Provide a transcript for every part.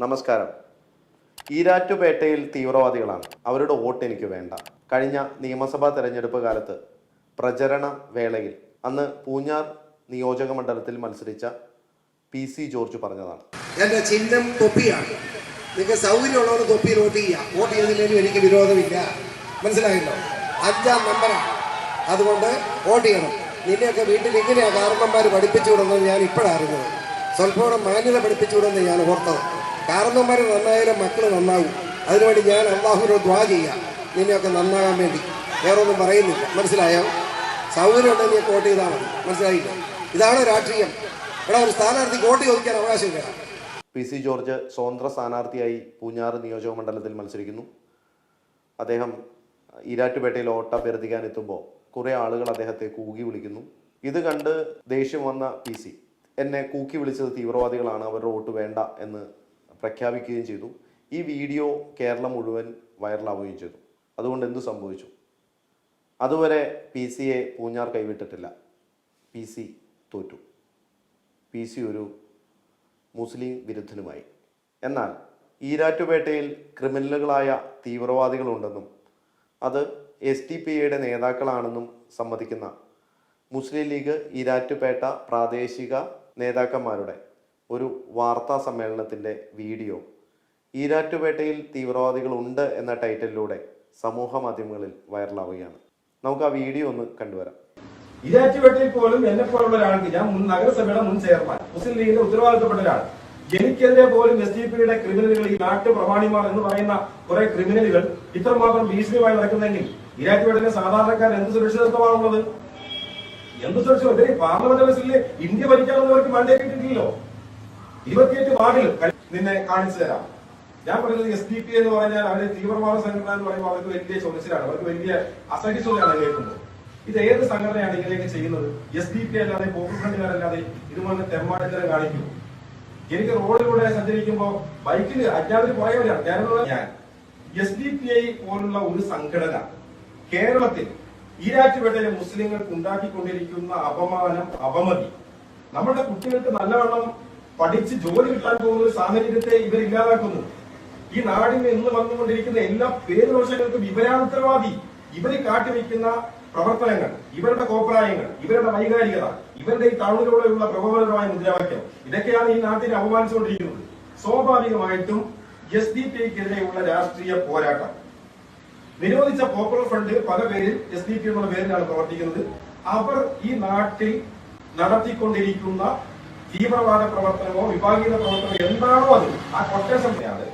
നമസ്കാരം. ഈരാറ്റുപേട്ടയിൽ തീവ്രവാദികളാണ്. അവരുടെ വോട്ട് എനിക്ക് വേണ്ട. കഴിഞ്ഞ നിയമസഭാ തെരഞ്ഞെടുപ്പ് കാലത്ത് പ്രചരണ വേളയിൽ അന്ന് പൂഞ്ഞാർ നിയോജക മണ്ഡലത്തിൽ മത്സരിച്ച പി സി ജോർജ് പറഞ്ഞതാണ്. എന്റെ ചിഹ്നം തൊപ്പിയാണ്. നിങ്ങൾക്ക് സൗകര്യമുള്ളവർ തൊപ്പി വോട്ട് ചെയ്യുക. വോട്ട് ചെയ്തില്ലെങ്കിലും എനിക്ക് വിരോധമില്ല. മനസ്സിലായല്ലോ? അഞ്ചാം നമ്പറാണ്. അതുകൊണ്ട് വോട്ട് ചെയ്യണം. നിന്നെയൊക്കെ വീട്ടിൽ ഇങ്ങനെയാണ് കാരണന്മാർ പഠിപ്പിച്ചു വിടുന്നത് ഞാൻ ഇപ്പോഴാണ് അറിഞ്ഞത്. സ്വല്പം മാന്യത പഠിപ്പിച്ചു വിടുന്നത് ഞാൻ ഓർത്തത് കാരണന്മാർ നന്നായാലും മക്കൾ നന്നാവും. അതിനുവേണ്ടി ഞാൻ അള്ളാഹുവിനോട് ദ്വാ ചെയ്യാം. നിന്നെയൊക്കെ നന്നാകാൻ വേണ്ടി. വേറെ ഒന്നും പറയുന്നില്ല. മനസ്സിലായോ? സൗകര്യം ഉണ്ടെങ്കിൽ നീ വോട്ട് ചെയ്താൽ മതി. മനസ്സിലായില്ല? ഇതാണ് രാഷ്ട്രീയം. ഇവിടെ ഒരു സ്ഥാനാർത്ഥിക്ക് വോട്ട് ചോദിക്കാൻ അവകാശമില്ല പി സി ജോർജ് സ്വതന്ത്ര സ്ഥാനാർത്ഥിയായി പൂഞ്ഞാറ് നിയോജക മണ്ഡലത്തിൽ മത്സരിക്കുന്നു. അദ്ദേഹം ഈരാറ്റുപേട്ടയിൽ ഓട്ട അഭ്യർത്ഥിക്കാൻ എത്തുമ്പോൾ കുറേ ആളുകൾ അദ്ദേഹത്തെ കൂകി വിളിക്കുന്നു. ഇത് കണ്ട് ദേഷ്യം വന്ന പി സി. എന്നെ കൂക്കി വിളിച്ചത് തീവ്രവാദികളാണ്. അവരുടെ വോട്ട് വേണ്ട എന്ന് പ്രഖ്യാപിക്കുകയും ചെയ്തു. ഈ വീഡിയോ കേരളം മുഴുവൻ വൈറലാവുകയും ചെയ്തു. അതുകൊണ്ട് എന്തു സംഭവിച്ചു? അതുവരെ പി സിയെ പൂഞ്ഞാർ കൈവിട്ടിട്ടില്ല. പി സി തോറ്റു. പി സി ഒരു മുസ്ലിം വിരുദ്ധനുമായി. എന്നാൽ ഈരാറ്റുപേട്ടയിൽ ക്രിമിനലുകളായ തീവ്രവാദികളുണ്ടെന്നും അത് എസ് ടി പി ഐയുടെ നേതാക്കളാണെന്നും സമ്മതിക്കുന്ന മുസ്ലിം ലീഗ് ഈരാറ്റുപേട്ട പ്രാദേശിക നേതാക്കന്മാരുടെ ഒരു വാർത്താ സമ്മേളനത്തിന്റെ വീഡിയോ. ഈരാറ്റുപേട്ടയിൽ തീവ്രവാദികളുണ്ട് എന്ന ടൈറ്റിലൂടെ സമൂഹ മാധ്യമങ്ങളിൽ വൈറലാവുകയാണ്. നമുക്ക് ആ വീഡിയോ ഒന്ന് കണ്ടുവരാം. ഇരാറ്റുപേട്ടയിൽ പോലും എന്നെ പോലുള്ള ഒരാൾക്ക് ഞാൻ മുൻ നഗരസഭയുടെ മുൻ ചെയർമാൻ മുസ്ലിം ലീഗിന്റെ ഉത്തരവാദിത്തപ്പെട്ട ഒരാൾ എനിക്കെതിരെ പോലും എസ് ഡി പിയുടെ ക്രിമിനലുകൾ ഈ നാട്ടു പ്രമാണിമാർ എന്ന് പറയുന്ന കുറെ ക്രിമിനലുകൾ ഇത്രമാത്രം ഭീഷണിയുമായി നടക്കുന്നെങ്കിൽ ഇരാറ്റുപേട്ടയിലെ സാധാരണക്കാർ എന്ത് സുരക്ഷിതത്വമാണുള്ളത്? എന്ത് സുരക്ഷിതം ഇവർ പാർലമെന്റ് ഹൗസിൽ ഇന്ത്യ കിട്ടിയിട്ടില്ലല്ലോ ഇരുപത്തിയെട്ട് വാർഡിൽ നിന്നെ കാണിച്ചു തരാം. ഞാൻ പറയുന്നത് എസ് ഡി പി എന്ന് പറഞ്ഞാൽ അവർ തീവ്രവാദ സംഘടന എന്ന് പറയുമ്പോൾ അവർക്ക് വലിയ ചോദിച്ചിലാണ് അവർക്ക് വലിയ അസഹിഷ്ണുതയാണ് കേൾക്കുന്നത്. ഇത് ഏത് സംഘടനയാണ് ഇങ്ങനെയൊക്കെ ചെയ്യുന്നത്? എസ് ഡി പി അല്ലാതെ പോപ്പുലർ ഫ്രണ്ടുകാരല്ലാതെ ഇതുപോലെ തെമ്മാടിത്തരം കാണിക്കും എനിക്ക് റോഡിലൂടെ സഞ്ചരിക്കുമ്പോൾ ബൈക്കിൽ അജ്ഞാതർ പോയവരാണ് ഞാനെന്നുള്ള ഞാൻ എസ് ഡി പി ഐ പോലുള്ള ഒരു സംഘടന കേരളത്തിൽ ഈരാറ്റുപേട്ടയിലെ മുസ്ലിങ്ങൾക്ക് ഉണ്ടാക്കിക്കൊണ്ടിരിക്കുന്ന അപമാനം അപമതി. നമ്മുടെ കുട്ടികൾക്ക് നല്ലവണ്ണം പഠിച്ച് ജോലി കിട്ടാൻ പോകുന്ന ഒരു സാഹചര്യത്തെ ഇവർ ഇല്ലാതാക്കുന്നു. ഈ നാടിന് ഇന്ന് വന്നുകൊണ്ടിരിക്കുന്ന എല്ലാ പേരുദോഷങ്ങൾക്കും വിവരാനുത്തരവാദി ഇവർ കാട്ടിവെക്കുന്ന പ്രവർത്തനങ്ങൾ ഇവരുടെ കോപ്രായങ്ങൾ ഇവരുടെ വൈകാരികത ഇവരുടെ ഈ താഴ്ന്നിലൂടെയുള്ള പ്രകോപനപരമായ മുദ്രാവാക്യം ഇതൊക്കെയാണ് ഈ നാട്ടിനെ അപമാനിച്ചുകൊണ്ടിരിക്കുന്നത്. സ്വാഭാവികമായിട്ടും എസ് ഡി പി രാഷ്ട്രീയ പോരാട്ടം. നിരോധിച്ച പോപ്പുലർ ഫ്രണ്ട് പല പേരിൽ എസ് ഡി പി എന്നുള്ള പേരിലാണ് പ്രവർത്തിക്കുന്നത്. അവർ ഈ നാട്ടിൽ നടത്തിക്കൊണ്ടിരിക്കുന്ന തീവ്രവാദ പ്രവർത്തനമോ വിഭാഗീയ പ്രവർത്തനമോ എന്താണോ അത് ആ കൊട്ടേഷൻ അത്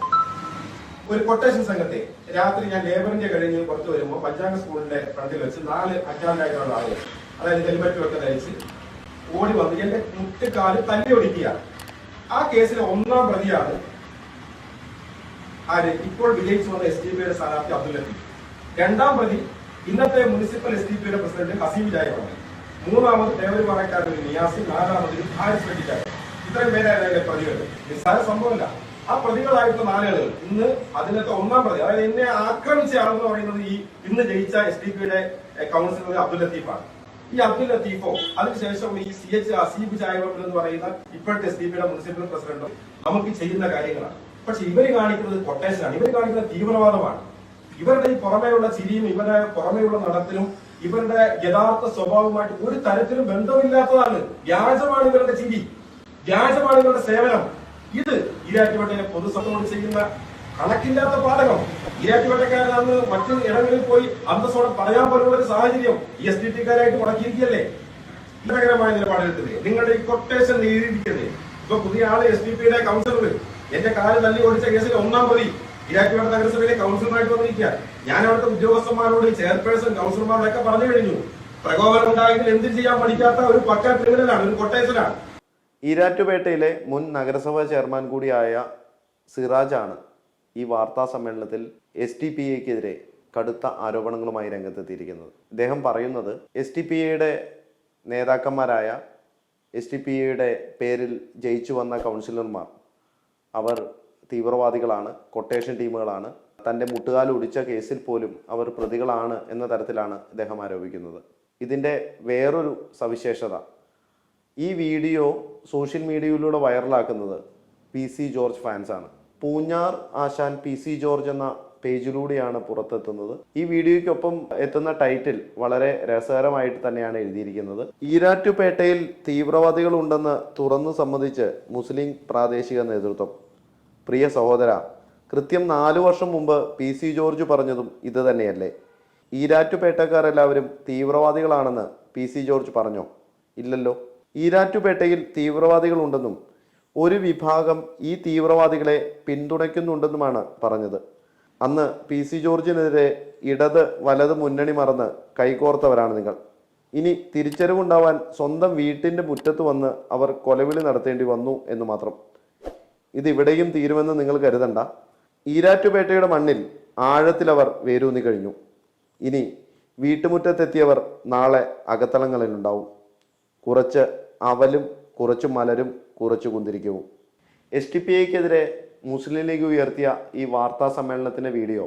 ഒരു കൊട്ടേഷൻ സംഘത്തെ രാത്രി ഞാൻ ലേബറിന്റെ കഴിഞ്ഞ് പുറത്തു വരുമ്പോൾ പഞ്ചാംഗ സ്കൂളിന്റെ ഫ്രണ്ടിൽ വെച്ച് നാല് അറ്റാൻഡായിട്ടുള്ള ആളുകൾ അതായത് ഹെൽമെറ്റ് ഒക്കെ ധരിച്ച് ഓടി വന്ന് എന്റെ മുട്ടുകാൽ തല്ലി ഒടിക്കുക ആ കേസിലെ ഒന്നാം പ്രതിയാണ് ആര്? ഇപ്പോൾ വിജയിച്ചു വന്ന എസ് ഡി പിയുടെ സ്ഥാനാർത്ഥി അബ്ദുൽ രണ്ടാം പ്രതി ഇന്നത്തെ മുനിസിപ്പൽ എസ് ഡി പിയുടെ പ്രസിഡന്റ് ഹസീം ജായമാണ് മൂന്നാമത് ദേവരുപാറക്കാരൻ ഒരു നിയാസി നാലാമത് ഹാരിസ് വെട്ടിക്കാരൻ ഇത്രയും പേരായിരുന്നു പ്രതികൾ. നിസ്സാര സംഭവമല്ല. ആ പ്രതികളായിട്ടുള്ള നാലുകൾ ഇന്ന് അതിനകത്ത് ഒന്നാം പ്രതി അതായത് എന്നെ ആക്രമിച്ച ആളെന്ന് പറയുന്നത് ഈ ഇന്ന് ജയിച്ച എസ് ഡി പിയുടെ കൗൺസിലർ അബ്ദുൽ ലത്തീഫാണ്. ഈ അബ്ദുൽ ലത്തീഫോ അതിനുശേഷം ഈ സി എച്ച് അസീബ് ചായവട്ടൽ എന്ന് പറയുന്ന ഇപ്പോഴത്തെ എസ് ഡി പിയുടെ മുനിസിപ്പൽ പ്രസിഡന്റും നമുക്ക് ചെയ്യുന്ന കാര്യങ്ങളാണ്. പക്ഷെ ഇവർ കാണിക്കുന്നത് കൊട്ടേഷനാണ് ഇവർ കാണിക്കുന്നത് തീവ്രവാദമാണ്. ഇവരുടെ ഈ പുറമേയുള്ള ചിരിയും ഇവരുടെ പുറമേയുള്ള നടത്തിലും ഇവരുടെ യഥാർത്ഥ സ്വഭാവമായിട്ട് ഒരു തരത്തിലും ബന്ധമില്ലാത്തതാണ് വ്യാജമാണ് ഇവരുടെ ചിന്തി വ്യാജമാണ് ഇവരുടെ സേവനം. ഇത് ഇരാറ്റുപേട്ടയിലെ പൊതുസഭയോട് ചെയ്യുന്ന കണക്കില്ലാത്ത പാതകം. ഈരാറ്റുപേട്ടക്കാരനാന്ന് മറ്റു ഇടങ്ങളിൽ പോയി അന്തസ്സോടെ പറയാൻ പോലുള്ള ഒരു സാഹചര്യം എസ് ഡി ടിക്കാരായിട്ട് മുടക്കിയിരിക്കല്ലേ ഇതകരമായ നിലപാടെടുത്തത്. നിങ്ങളുടെ ഈ കൊട്ടേഷൻ നേരിയിരിക്കരുത് ഇപ്പൊ പുതിയ ആൾ എസ് ഡി പിയുടെ കൗൺസിലർ. എന്റെ കാൽ തല്ലി ഓടിച്ച കേസിൽ ഒന്നാം പ്രതി. ഇരാറ്റുപേട്ട നഗരസഭയിലെ കൗൺസിലറായിട്ട് വന്നിരിക്കുക ഞാൻ അവിടുത്തെ ഉദ്യോഗസ്ഥന്മാരോട് ചെയർപേഴ്സൺ കൗൺസിലർമാരോടൊക്കെ പറഞ്ഞു കഴിഞ്ഞു പ്രകോപനം ഉണ്ടായെങ്കിൽ എന്തും ചെയ്യാൻ പഠിക്കാത്ത ഒരു പക്ക ക്രിമിനലാണ് ഒരു കൊട്ടേഷനാണ് ഈരാറ്റുപേട്ടയിലെ മുൻ നഗരസഭാ ചെയർമാൻ കൂടിയായ സിറാജാണ് ഈ വാർത്താ സമ്മേളനത്തിൽ എസ് ടി പി എക്കെതിരെ കടുത്ത ആരോപണങ്ങളുമായി രംഗത്തെത്തിയിരിക്കുന്നത്. അദ്ദേഹം പറയുന്നത് എസ് ടി പി എയുടെ നേതാക്കന്മാരായ എസ് ടി പി എയുടെ പേരിൽ ജയിച്ചു വന്ന കൗൺസിലർമാർ അവർ തീവ്രവാദികളാണ് കൊട്ടേഷൻ ടീമുകളാണ് തന്റെ മുട്ടുകാൽ ഒടിച്ച കേസിൽ പോലും അവർ പ്രതികളാണ് എന്ന തരത്തിലാണ് ഇദ്ദേഹം ആരോപിക്കുന്നത്. ഇതിന്റെ വേറൊരു സവിശേഷത ഈ വീഡിയോ സോഷ്യൽ മീഡിയയിലൂടെ വൈറലാക്കുന്നത് പി സി ജോർജ് ഫാൻസാണ് പൂഞ്ഞാർ ആശാൻ പി സി ജോർജ് എന്ന പേജിലൂടെയാണ് പുറത്തെത്തുന്നത്. ഈ വീഡിയോയ്ക്കൊപ്പം എത്തുന്ന ടൈറ്റിൽ വളരെ രസകരമായിട്ട് തന്നെയാണ് എഴുതിയിരിക്കുന്നത്. ഈരാറ്റുപേട്ടയിൽ തീവ്രവാദികളുണ്ടെന്ന് തുറന്നു സമ്മതിച്ച് മുസ്ലിം പ്രാദേശിക നേതൃത്വം പ്രിയ സഹോദര കൃത്യം നാലു വർഷം മുമ്പ് പി സി ജോർജ് പറഞ്ഞതും ഇത് തന്നെയല്ലേ? ഈരാറ്റുപേട്ടക്കാരെല്ലാവരും തീവ്രവാദികളാണെന്ന് പി സി ജോർജ് പറഞ്ഞോ? ഇല്ലല്ലോ. ഈരാറ്റുപേട്ടയിൽ തീവ്രവാദികളുണ്ടെന്നും ഒരു വിഭാഗം ഈ തീവ്രവാദികളെ പിന്തുണയ്ക്കുന്നുണ്ടെന്നുമാണ് പറഞ്ഞത്. അന്ന് പി സി ജോർജിനെതിരെ ഇടത് വലത് മുന്നണി മറന്ന് കൈകോർത്തവരാണ് നിങ്ങൾ. ഇനി തിരിച്ചറിവുണ്ടാവാൻ സ്വന്തം വീട്ടിന്റെ മുറ്റത്ത് വന്ന് അവർ കൊലവിളി നടത്തേണ്ടി വന്നു എന്ന് മാത്രം. ഇത് ഇവിടെയും തീരുമെന്ന് നിങ്ങൾ കരുതണ്ട. ഈരാറ്റുപേട്ടയുടെ മണ്ണിൽ ആഴത്തിലവർ വേരൂന്നി കഴിഞ്ഞു. ഇനി വീട്ടുമുറ്റത്തെത്തിയവർ നാളെ അകത്തളങ്ങളിലുണ്ടാവും. കുറച്ച് അവലും കുറച്ച് മലരും കുറച്ച് കുന്തിരിക്കവും. എസ് ടി പി ഐക്കെതിരെ മുസ്ലിം ലീഗ് ഉയർത്തിയ ഈ വാർത്താ സമ്മേളനത്തിന്റെ വീഡിയോ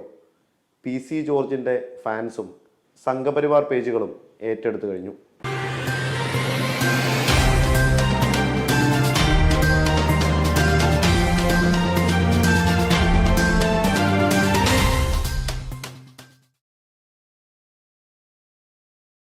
പി സി ജോർജിന്റെ ഫാൻസും സംഘപരിവാർ പേജുകളും ഏറ്റെടുത്തു കഴിഞ്ഞു.